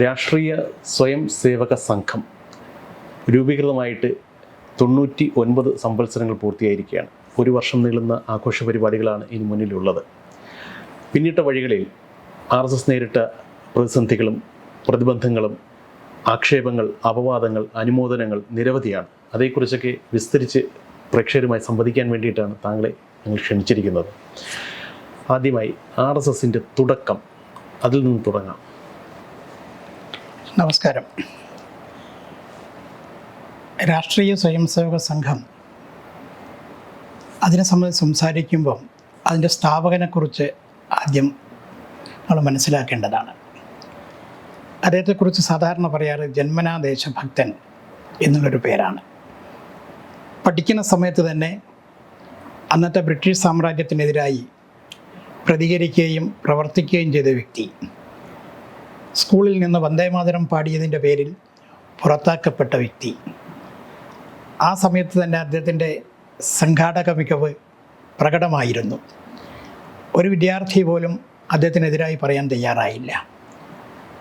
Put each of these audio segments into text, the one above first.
രാഷ്ട്രീയ സ്വയം സേവക സംഘം രൂപീകൃതമായിട്ട് തൊണ്ണൂറ്റി ഒൻപത് സംവത്സരങ്ങൾ പൂർത്തിയായിരിക്കുകയാണ്. ഒരു വർഷം നീളുന്ന ആഘോഷ പരിപാടികളാണ് ഇനി മുന്നിലുള്ളത്. പിന്നിട്ട വഴികളിൽ ആർ എസ് എസ് നേരിട്ട പ്രതിസന്ധികളും പ്രതിബന്ധങ്ങളും ആക്ഷേപങ്ങൾ അപവാദങ്ങൾ അനുമോദനങ്ങൾ നിരവധിയാണ്. അതേക്കുറിച്ചൊക്കെ വിസ്തരിച്ച് പ്രേക്ഷകരുമായി സംവദിക്കാൻ വേണ്ടിയിട്ടാണ് താങ്കളെ ഞങ്ങൾ ക്ഷണിച്ചിരിക്കുന്നത്. ആദ്യമായി ആർ എസ് എസിന്റെ തുടക്കം. അതിൽ നിന്ന് തുടങ്ങാം. നമസ്കാരം. രാഷ്ട്രീയ സ്വയംസേവക സംഘം അതിനെ സംബന്ധിച്ച് സംസാരിക്കുമ്പം അതിന്റെ സ്ഥാപകനെക്കുറിച്ച് ആദ്യം നമ്മൾ മനസ്സിലാക്കേണ്ടതാണ്. അദ്ദേഹത്തെക്കുറിച്ച് സാധാരണ പറയാറ് ജന്മനാ ദേശഭക്തൻ എന്നുള്ളൊരു പേരാണ്. പഠിക്കുന്ന സമയത്ത് തന്നെ അന്നത്തെ ബ്രിട്ടീഷ് സാമ്രാജ്യത്തിനെതിരായി പ്രതികരിക്കുകയും പ്രവർത്തിക്കുകയും ചെയ്ത വ്യക്തി. സ്കൂളിൽ നിന്ന് വന്ദേമാതരം പാടിയതിന്റെ പേരിൽ പുറത്താക്കപ്പെട്ട വ്യക്തി. ആ സമയത്ത് തന്നെ അദ്ദേഹത്തിന്റെ സംഘാടക മികവ് പ്രകടമായിരുന്നു. ഒരു വിദ്യാർത്ഥി പോലും അദ്ദേഹത്തിനെതിരായി പറയാൻ തയ്യാറായില്ല.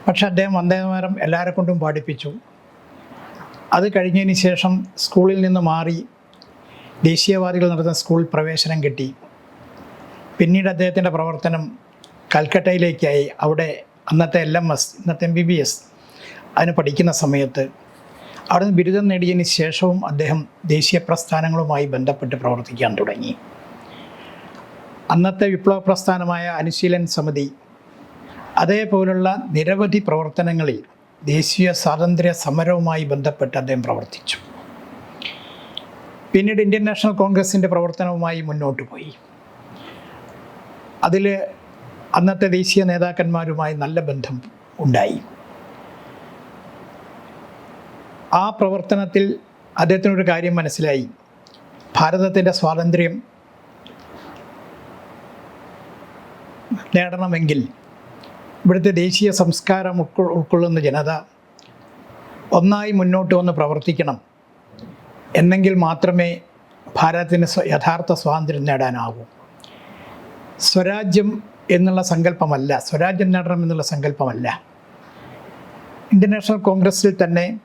പക്ഷെ അദ്ദേഹം വന്ദേമാതരം എല്ലാവരെ കൊണ്ടും പാടിപ്പിച്ചു. അത് കഴിഞ്ഞതിന് ശേഷം സ്കൂളിൽ നിന്ന് മാറി ദേശീയവാദികൾ നടത്തുന്ന സ്കൂൾ പ്രവേശനം കിട്ടി. പിന്നീട് അദ്ദേഹത്തിന്റെ പ്രവർത്തനം കൽക്കട്ടയിലേക്കായി അവിടെ അന്നത്തെ എൽ എം എസ് ഇന്നത്തെ എം ബി ബി എസ് അതിന് പഠിക്കുന്ന സമയത്ത് അവിടെ നിന്ന് ബിരുദം നേടിയതിന് ശേഷവും അദ്ദേഹം ദേശീയ പ്രസ്ഥാനങ്ങളുമായി ബന്ധപ്പെട്ട് പ്രവർത്തിക്കാൻ തുടങ്ങി. അന്നത്തെ വിപ്ലവ പ്രസ്ഥാനമായ അനുശീലൻ സമിതി അതേപോലുള്ള നിരവധി പ്രവർത്തനങ്ങളിൽ ദേശീയ സ്വാതന്ത്ര്യ സമരവുമായി ബന്ധപ്പെട്ട് അദ്ദേഹം പ്രവർത്തിച്ചു. പിന്നീട് ഇന്ത്യൻ നാഷണൽ കോൺഗ്രസിന്റെ പ്രവർത്തനവുമായി മുന്നോട്ട് പോയി. അതിൽ അന്നത്തെ ദേശീയ നേതാക്കന്മാരുമായി നല്ല ബന്ധം ഉണ്ടായി. ആ പ്രവർത്തനത്തിൽ അദ്ദേഹത്തിനൊരു കാര്യം മനസ്സിലായി. ഭാരതത്തിന്റെ സ്വാതന്ത്ര്യം നേടണമെങ്കിൽ ഇവിടുത്തെ ദേശീയ സംസ്കാരം ഉൾക്കൊ ഉൾക്കൊള്ളുന്ന ജനത ഒന്നായി മുന്നോട്ട് വന്ന് പ്രവർത്തിക്കണം. എന്നെങ്കിൽ മാത്രമേ ഭാരതത്തിന് യഥാർത്ഥ സ്വാതന്ത്ര്യം നേടാനാകൂ സ്വരാജ്യം എന്നുള്ള സങ്കല്പമല്ല സ്വരാജ്യം നേടണം എന്നുള്ള സങ്കല്പമല്ല. ഇന്ത്യൻ നാഷണൽ കോൺഗ്രസിൽ തന്നെ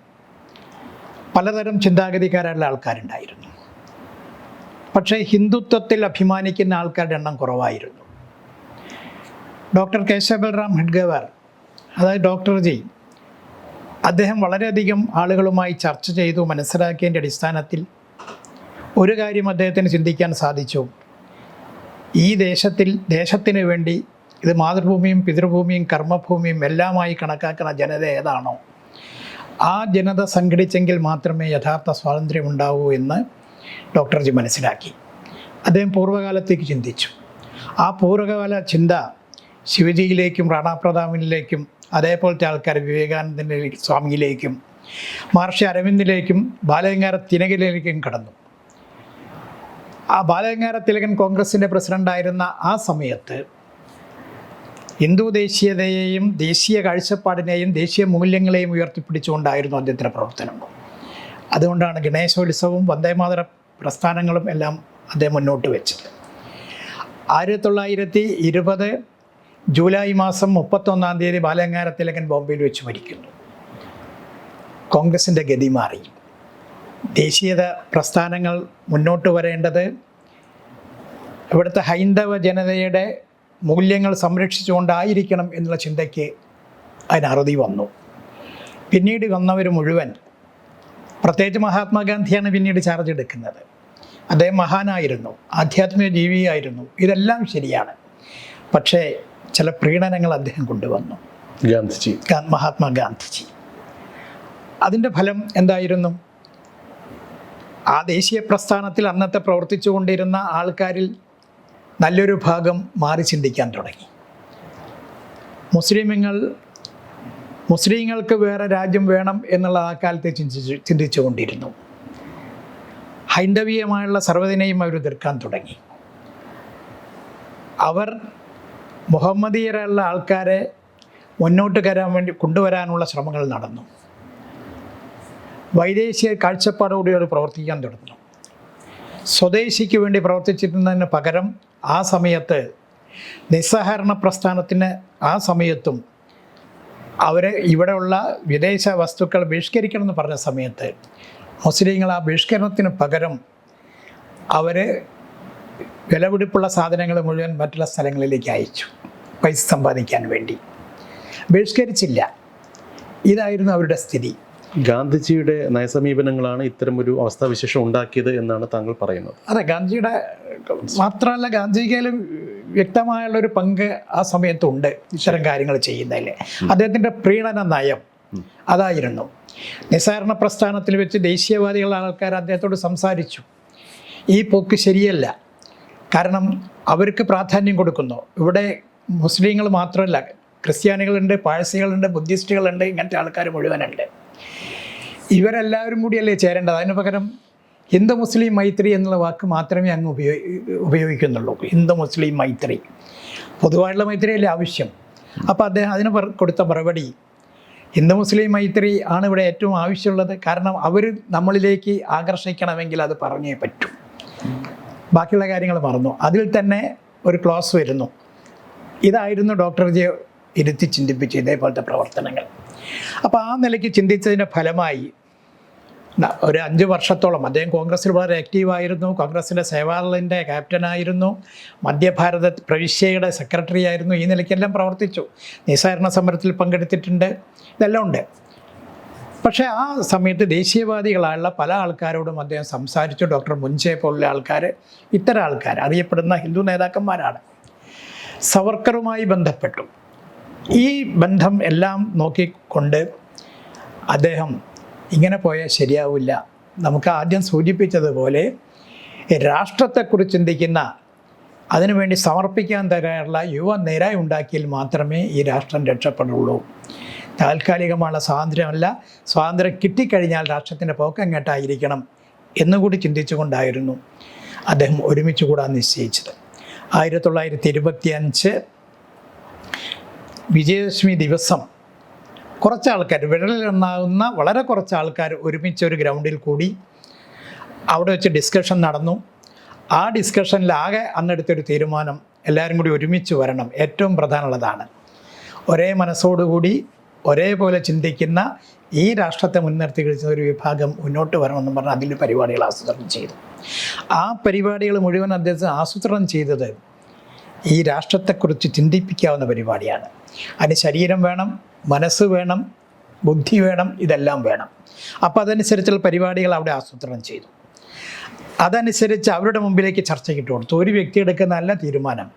പലതരം ചിന്താഗതിക്കാരുള്ള ആൾക്കാരുണ്ടായിരുന്നു. പക്ഷേ ഹിന്ദുത്വത്തിൽ അഭിമാനിക്കുന്ന ആൾക്കാരുടെ എണ്ണം കുറവായിരുന്നു. ഡോക്ടർ കേശവ ഹെഡ്ഗവർ ഹെഡ്ഗേവാർ അതായത് ഡോക്ടർ ജി അദ്ദേഹം വളരെയധികം ആളുകളുമായി ചർച്ച ചെയ്തു മനസ്സിലാക്കിയതിന്റെ അടിസ്ഥാനത്തിൽ ഒരു കാര്യം അദ്ദേഹത്തിന് ചിന്തിക്കാൻ സാധിച്ചു. ഈ ദേശത്തിൽ ദേശത്തിന് വേണ്ടി ഇത് മാതൃഭൂമിയും പിതൃഭൂമിയും കർമ്മഭൂമിയും എല്ലാമായി കണക്കാക്കുന്ന ജനത ഏതാണോ ആ ജനത സംഘടിച്ചെങ്കിൽ മാത്രമേ യഥാർത്ഥ സ്വാതന്ത്ര്യം ഉണ്ടാവൂ എന്ന് ഡോക്ടർജി മനസ്സിലാക്കി. അദ്ദേഹം പൂർവകാലത്തേക്ക് ചിന്തിച്ചു. ആ പൂർവകാല ചിന്ത ശിവജിയിലേക്കും റാണാപ്രതാപിനിലേക്കും അതേപോലത്തെ ആൾക്കാർ വിവേകാനന്ദന്റെ സ്വാമിയിലേക്കും മഹർഷി അരവിന്ദിലേക്കും ബാലഗംഗാര തിനകിലേക്കും കടന്നു. ആ ബാലഗംഗാര തിലകൻ കോൺഗ്രസിന്റെ പ്രസിഡന്റായിരുന്ന ആ സമയത്ത് ഹിന്ദു ദേശീയതയെയും ദേശീയ കാഴ്ചപ്പാടിനെയും ദേശീയ മൂല്യങ്ങളെയും ഉയർത്തിപ്പിടിച്ചുകൊണ്ടായിരുന്നു അദ്ദേഹത്തിന്റെ പ്രവർത്തനം. അതുകൊണ്ടാണ് ഗണേശോത്സവവും വന്ദേമാതര പ്രസ്ഥാനങ്ങളും എല്ലാം അദ്ദേഹം മുന്നോട്ട് വെച്ചത്. ആയിരത്തി തൊള്ളായിരത്തി ഇരുപത് ജൂലൈ മാസം മുപ്പത്തൊന്നാം തീയതി ബാലഗംഗാര തിലകൻ ബോംബെയിൽ വെച്ച് മരിക്കുന്നു. കോൺഗ്രസിന്റെ ഗതി മാറി. ദേശീയത പ്രസ്ഥാനങ്ങൾ മുന്നോട്ട് വരേണ്ടത് ഇവിടുത്തെ ഹൈന്ദവ ജനതയുടെ മൂല്യങ്ങൾ സംരക്ഷിച്ചുകൊണ്ടായിരിക്കണം എന്നുള്ള ചിന്തയ്ക്ക് അതിനറുതി വന്നു. പിന്നീട് വന്നവർ മുഴുവൻ പ്രത്യേകിച്ച് മഹാത്മാഗാന്ധിയാണ് പിന്നീട് ചാർജ് എടുക്കുന്നത്. അദ്ദേഹം മഹാനായിരുന്നു ആധ്യാത്മിക ജീവിയായിരുന്നു ഇതെല്ലാം ശരിയാണ്. പക്ഷേ ചില പ്രീണനങ്ങൾ അദ്ദേഹം കൊണ്ടുവന്നു. ഗാന്ധിജി. മഹാത്മാ മഹാത്മാഗാന്ധിജി. അതിന്റെ ഫലം എന്തായിരുന്നു? ആ ദേശീയ പ്രസ്ഥാനത്തിൽ അന്നത്തെ പ്രവർത്തിച്ചു കൊണ്ടിരുന്ന ആൾക്കാരിൽ നല്ലൊരു ഭാഗം മാറി ചിന്തിക്കാൻ തുടങ്ങി. മുസ്ലിമുകൾ മുസ്ലിങ്ങൾക്ക് വേറെ രാജ്യം വേണം എന്നുള്ള ആ കാലത്തെ ചിന്തിച്ചു ചിന്തിച്ചു കൊണ്ടിരുന്നു ഹൈന്ദവീയമായുള്ള സർവതിനെയും അവർ എതിർക്കാൻ തുടങ്ങി. അവർ മുഹമ്മദീയരുള്ള ആൾക്കാരെ മുന്നോട്ട് കരാൻ വേണ്ടി കൊണ്ടുവരാനുള്ള ശ്രമങ്ങൾ നടന്നു. വൈദേശിക കാഴ്ചപ്പാടോടെ അവർ പ്രവർത്തിക്കാൻ തുടങ്ങുന്നു സ്വദേശിക്ക് വേണ്ടി പ്രവർത്തിച്ചിരുന്നതിന് പകരം ആ സമയത്ത് നിസ്സഹകരണ പ്രസ്ഥാനത്തിന് ആ സമയത്തും അവർ ഇവിടെയുള്ള വിദേശ വസ്തുക്കൾ ബഹിഷ്കരിക്കണം എന്ന് പറഞ്ഞ സമയത്ത് മുസ്ലിങ്ങൾ ആ ബഹിഷ്കരണത്തിന് പകരം അവർ വിലപിടിപ്പുള്ള സാധനങ്ങൾ മുഴുവൻ മറ്റുള്ള സ്ഥലങ്ങളിലേക്ക് അയച്ചു. പൈസ സമ്പാദിക്കാൻ വേണ്ടി. ബഹിഷ്കരിച്ചില്ല. ഇതായിരുന്നു അവരുടെ സ്ഥിതി. ഗാന്ധിജിയുടെ നയസമീപനങ്ങളാണ് ഇത്തരമൊരു അവസ്ഥാവിശേഷം ഉണ്ടാക്കിയത് എന്നാണ് താങ്കൾ പറയുന്നത്. അതെ ഗാന്ധിജിയുടെ മാത്രമല്ല ഗാന്ധിജിയിലും വ്യക്തമായുള്ള ഒരു പങ്ക് ആ സമയത്തുണ്ട് ഇത്തരം കാര്യങ്ങൾ ചെയ്യുന്നതിൽ അദ്ദേഹത്തിന്റെ പ്രീണന നയം അതായിരുന്നു. നിസ്സാരണ പ്രസ്ഥാനത്തിൽ വെച്ച് ദേശീയവാദികളുടെ ആൾക്കാർ അദ്ദേഹത്തോട് സംസാരിച്ചു. ഈ പോക്ക് ശരിയല്ല. കാരണം അവർക്ക് പ്രാധാന്യം കൊടുക്കുന്നു. ഇവിടെ മുസ്ലിങ്ങൾ മാത്രമല്ല ക്രിസ്ത്യാനികളുണ്ട് പാഴ്സികളുണ്ട് ബുദ്ധിസ്റ്റുകളുണ്ട് ഇങ്ങനത്തെ ആൾക്കാർ മുഴുവനുണ്ട്. ഇവരെല്ലാവരും കൂടിയല്ലേ ചേരേണ്ടത്? അതിന് പകരം ഹിന്ദു മുസ്ലിം മൈത്രി എന്നുള്ള വാക്ക് മാത്രമേ അങ്ങ് ഉപയോഗി ഉപയോഗിക്കുന്നുള്ളൂ. ഹിന്ദു മുസ്ലിം മൈത്രി. പൊതുവായുള്ള മൈത്രിയല്ലേ ആവശ്യം. അപ്പോൾ അദ്ദേഹം അതിന് കൊടുത്ത മറുപടി ഹിന്ദു മുസ്ലിം മൈത്രി ആണ് ഇവിടെ ഏറ്റവും ആവശ്യമുള്ളത്. കാരണം അവർ നമ്മളിലേക്ക് ആകർഷിക്കണമെങ്കിൽ അത് പറഞ്ഞേ പറ്റൂ. ബാക്കിയുള്ള കാര്യങ്ങൾ മറന്നു. അതിൽ തന്നെ ഒരു ക്ലോസ് വരുന്നു. ഇതായിരുന്നു ഡോക്ടർ ജെ ഇരുത്തി ചിന്തിപ്പിച്ച് ഇതേപോലത്തെ പ്രവർത്തനങ്ങൾ. അപ്പോൾ ആ നിലയ്ക്ക് ചിന്തിച്ചതിന്റെ ഫലമായി ഒരു അഞ്ച് വർഷത്തോളം അദ്ദേഹം കോൺഗ്രസ്സിൽ വളരെ ആക്റ്റീവായിരുന്നു കോൺഗ്രസിന്റെ സേവാദളിന്റെ ക്യാപ്റ്റനായിരുന്നു മധ്യഭാരത പ്രവിശ്യയുടെ സെക്രട്ടറി ആയിരുന്നു. ഈ നിലയ്ക്കെല്ലാം പ്രവർത്തിച്ചു. നിസ്സാരണ സമരത്തിൽ പങ്കെടുത്തിട്ടുണ്ട്. ഇതെല്ലാം ഉണ്ട്. പക്ഷേ ആ സമയത്ത് ദേശീയവാദികളായുള്ള പല ആൾക്കാരോടും അദ്ദേഹം സംസാരിച്ചു. ഡോക്ടർ മുൻചെ പോലുള്ള ആൾക്കാർ ഇത്തരം ആൾക്കാർ അറിയപ്പെടുന്ന ഹിന്ദു നേതാക്കന്മാരാണ്. സവർക്കറുമായി ബന്ധപ്പെട്ടു. ഈ ബന്ധം എല്ലാം നോക്കിക്കൊണ്ട് അദ്ദേഹം ഇങ്ങനെ പോയാൽ ശരിയാവില്ല. നമുക്ക് ആദ്യം സൂചിപ്പിച്ചതുപോലെ രാഷ്ട്രത്തെക്കുറിച്ച് ചിന്തിക്കുന്ന അതിനുവേണ്ടി സമർപ്പിക്കാൻ തരാനുള്ള യുവ നിര ഉണ്ടാക്കിയാൽ മാത്രമേ ഈ രാഷ്ട്രം രക്ഷപ്പെടുള്ളൂ. താൽക്കാലികമായ സ്വാതന്ത്ര്യമല്ല സ്വാതന്ത്ര്യം കിട്ടിക്കഴിഞ്ഞാൽ രാഷ്ട്രത്തിന്റെ പോക്കം കേട്ടായിരിക്കണം എന്നുകൂടി ചിന്തിച്ചുകൊണ്ടായിരുന്നു അദ്ദേഹം ഒരുമിച്ച് കൂടാൻ നിശ്ചയിച്ചത്. ആയിരത്തി തൊള്ളായിരത്തി ഇരുപത്തി അഞ്ച് വിജയദശമി ദിവസം കുറച്ച് ആൾക്കാർ വിരലിലെണ്ണാവുന്ന വളരെ കുറച്ച് ആൾക്കാർ ഒരുമിച്ച് ഒരു ഗ്രൗണ്ടിൽ കൂടി അവിടെ വെച്ച് ഡിസ്കഷൻ നടന്നു. ആ ഡിസ്കഷനിൽ ആകെ അന്നെടുത്തൊരു തീരുമാനം എല്ലാവരും കൂടി ഒരുമിച്ച് വരണം. ഏറ്റവും പ്രധാനമുള്ളതാണ്. ഒരേ മനസ്സോടുകൂടി ഒരേപോലെ ചിന്തിക്കുന്ന ഈ രാഷ്ട്രത്തെ മുൻനിർത്തി കഴിച്ച ഒരു വിഭാഗം മുന്നോട്ട് വരണമെന്ന് പറഞ്ഞ് അതിൽ പരിപാടികൾ ആസൂത്രണം ചെയ്തു. ആ പരിപാടികൾ മുഴുവൻ അദ്ദേഹം ആസൂത്രണം ചെയ്തത് ഈ രാഷ്ട്രത്തെക്കുറിച്ച് ചിന്തിപ്പിക്കാവുന്ന പരിപാടിയാണ്. അതിന് ശരീരം വേണം മനസ്സ് വേണം ബുദ്ധി വേണം ഇതെല്ലാം വേണം. അപ്പോൾ അതനുസരിച്ചുള്ള പരിപാടികൾ അവിടെ ആസൂത്രണം ചെയ്തു. അതനുസരിച്ച് അവരുടെ മുമ്പിലേക്ക് ചർച്ചയ്ക്കിട്ട് കൊടുത്തു. ഒരു വ്യക്തി എടുക്കുന്ന നല്ല തീരുമാനം.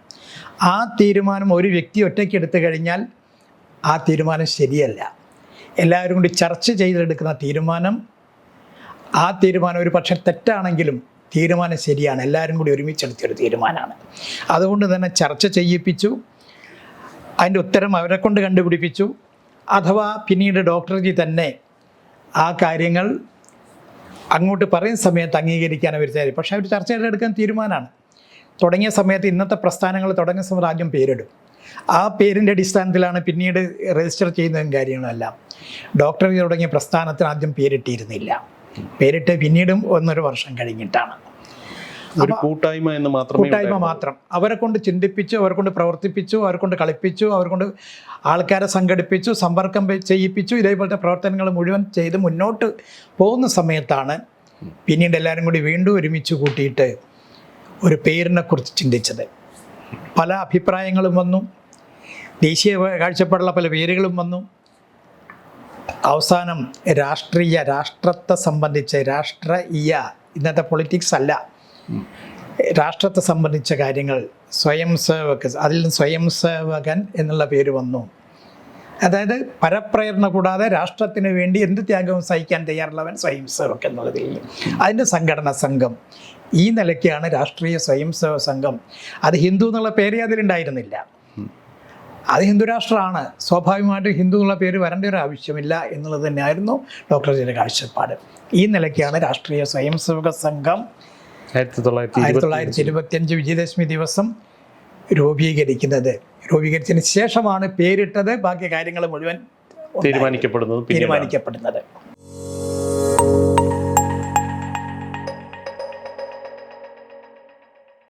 ആ തീരുമാനം ഒരു വ്യക്തി ഒറ്റയ്ക്ക് എടുത്തു കഴിഞ്ഞാൽ ആ തീരുമാനം ശരിയല്ല. എല്ലാവരും കൂടി ചർച്ച ചെയ്തെടുക്കുന്ന തീരുമാനം ആ തീരുമാനം ഒരു പക്ഷെ തെറ്റാണെങ്കിലും തീരുമാനം ശരിയാണ്. എല്ലാവരും കൂടി ഒരുമിച്ചെടുത്തിയൊരു തീരുമാനമാണ്. അതുകൊണ്ട് തന്നെ ചർച്ച ചെയ്യിപ്പിച്ചു. അതിന്റെ ഉത്തരം അവരെ കൊണ്ട് കണ്ടുപിടിപ്പിച്ചു. അഥവാ പിന്നീട് ഡോക്ടർജി തന്നെ ആ കാര്യങ്ങൾ അങ്ങോട്ട് പറയുന്ന സമയത്ത് അംഗീകരിക്കാൻ അവർ ചേരും പക്ഷേ അവർ ചർച്ചയിലെടുക്കാൻ തീരുമാനമാണ്. തുടങ്ങിയ സമയത്ത് ഇന്നത്തെ പ്രസ്ഥാനങ്ങൾ തുടങ്ങിയ സമയത്ത് ആദ്യം പേരിടും. ആ പേരിന്റെ അടിസ്ഥാനത്തിലാണ് പിന്നീട് രജിസ്റ്റർ ചെയ്യുന്നതും കാര്യങ്ങളെല്ലാം. ഡോക്ടർ തുടങ്ങിയ പ്രസ്ഥാനത്തിന് ആദ്യം പേരിട്ടിരുന്നില്ല. പേരിട്ട് പിന്നീടും ഒന്നൊരു വർഷം കഴിഞ്ഞിട്ടാണ്. ഒരു കൂട്ടായ്മ എന്ന് മാത്രമേ കൂട്ടായ്മ മാത്രം. അവരെ കൊണ്ട് ചിന്തിപ്പിച്ചു അവരെ കൊണ്ട് പ്രവർത്തിപ്പിച്ചു അവരെ കൊണ്ട് കളിപ്പിച്ചു അവരെ കൊണ്ട് ആൾക്കാരെ സംഘടിപ്പിച്ചു സമ്പർക്കം ചെയ്യിപ്പിച്ചു. ഇതേപോലത്തെ പ്രവർത്തനങ്ങൾ മുഴുവൻ ചെയ്ത് മുന്നോട്ട് പോകുന്ന സമയത്താണ് പിന്നീട് എല്ലാവരും കൂടി വീണ്ടും ഒരുമിച്ച് കൂട്ടിയിട്ട് ഒരു പേരിനെ കുറിച്ച് ചിന്തിച്ചത്. പല അഭിപ്രായങ്ങളും വന്നു. ദേശീയ കാഴ്ചപ്പാടുള്ള പല പേരുകളും വന്നു. അവസാനം രാഷ്ട്രീയ രാഷ്ട്രത്തെ സംബന്ധിച്ച് രാഷ്ട്രീയ ഇന്നത്തെ പൊളിറ്റിക്സ് അല്ല. രാഷ്ട്രത്തെ സംബന്ധിച്ച കാര്യങ്ങൾ സ്വയം സേവക അതിൽ നിന്ന് സ്വയം സേവകൻ എന്നുള്ള പേര് വന്നു. അതായത് പരപ്രേരണ കൂടാതെ രാഷ്ട്രത്തിന് വേണ്ടി എന്ത് ത്യാഗവും സഹിക്കാൻ തയ്യാറുള്ളവൻ സ്വയം സേവക് എന്നുള്ളതിൽ അതിന്റെ സംഘടന സംഘം. ഈ നിലയ്ക്കാണ് രാഷ്ട്രീയ സ്വയം സേവ സംഘം. അത് ഹിന്ദു എന്നുള്ള പേരേ അതിലുണ്ടായിരുന്നില്ല. അത് ഹിന്ദു രാഷ്ട്രമാണ്. സ്വാഭാവികമായിട്ടും ഹിന്ദു എന്നുള്ള പേര് വരേണ്ട ഒരു ആവശ്യമില്ല എന്നുള്ളത് തന്നെയായിരുന്നു ഡോക്ടർ ജിയുടെ കാഴ്ചപ്പാട്. ഈ നിലയ്ക്കാണ് രാഷ്ട്രീയ സ്വയം സേവക സംഘം ആയിരത്തി തൊള്ളായിരത്തി ആയിരത്തി ഇരുപത്തി തൊള്ളായിരത്തി ഇരുപത്തിയഞ്ച് വിജയദശമി ദിവസം രൂപീകരിക്കുന്നത്. രൂപീകരിച്ചതിന് ശേഷമാണ് പേരിട്ടത്. ബാക്കി കാര്യങ്ങൾ മുഴുവൻ. തീരുമാനിക്കപ്പെടുന്നത് തീരുമാനിക്കപ്പെടുന്നത്.